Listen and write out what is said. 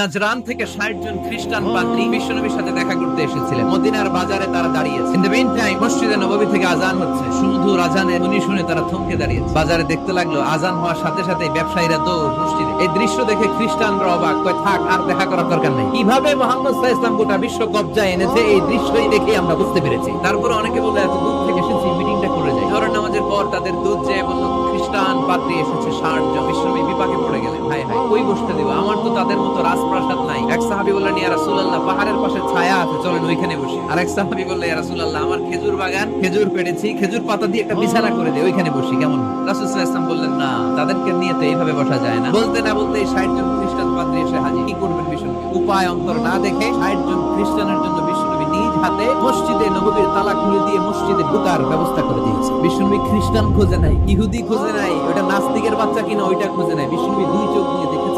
Najran থেকে ষাট জন খ্রিস্টান পাদ্রী বিশ্বনবীর সাথে দেখা করতে এসেছিলেন। মদিনার বাজারে তারা দাঁড়িয়েছে। ইন দ্য টাইম মসজিদে নববী থেকে আজান হচ্ছে। সুমধুর আজানের ধ্বনি শুনে তারা থমকে দাঁড়িয়েছে। বাজারে দেখতে লাগল, আজান হওয়ার সাথে সাথে ব্যবসায়ীরা দৌড় মসজিদে। এই দৃশ্য দেখে খ্রিস্টানরা অবাক। কয়, থাক, আর দেখা করার দরকার নেই। কীভাবে মোহাম্মদ ইসলাম গোটা বিশ্ব কবজায় এনেছে, এই দৃশ্যই দেখে আমরা বুঝতে পেরেছি। তারপরে অনেকে বলে এত দূর থেকে এসেছি মিটিংটা করে যায় ধরেন নামাজের পর তাদের দুধ যে বলল, খ্রিস্টান পাত্রী এসেছে, ষাট জন। বিশ্বনবী আমার তো তাদের মতো রাজপ্রাসাদ নাই। এক সাহাবি বললেন, ইয়া রাসূলুল্লাহ, পাহাড়ের পাশে ছায়া আছে, চলেন ওইখানে বসি। আর এক সাহাবি বললেন ইয়া রাসূলুল্লাহ, আমার খেজুর বাগান, খেজুর পেড়েছি, খেজুর পাতা দিয়ে একটা বিছানা করে দে, ওইখানে বসি। কেমন? রাসূল সাল্লাল্লাহু বললেন, না, তাদেরকে নিয়ে তো এইভাবে বসা যায় না। বলতে না বলতে 60 জন খ্রিস্টান পাদ্রী এসে হাজির। কি করবেন বিশ্বনবী উপায় অন্তর না দেখে 60 জন খ্রিস্টানের জন্য বিশ্বনবী নিজ হাতে মসজিদে নববীর তালা খুলে দিয়ে মসজিদে ঢোকার ব্যবস্থা করে দিয়েছে। বিশ্বনবী খ্রিস্টান খোঁজে নাই, ইহুদি খোঁজে নাই ওটা নাস্তিকের বাচ্চা কিনা, ওইটা খোঁজে নাই। বিশ্বনবী দুই চোখ দিয়ে দেখেছে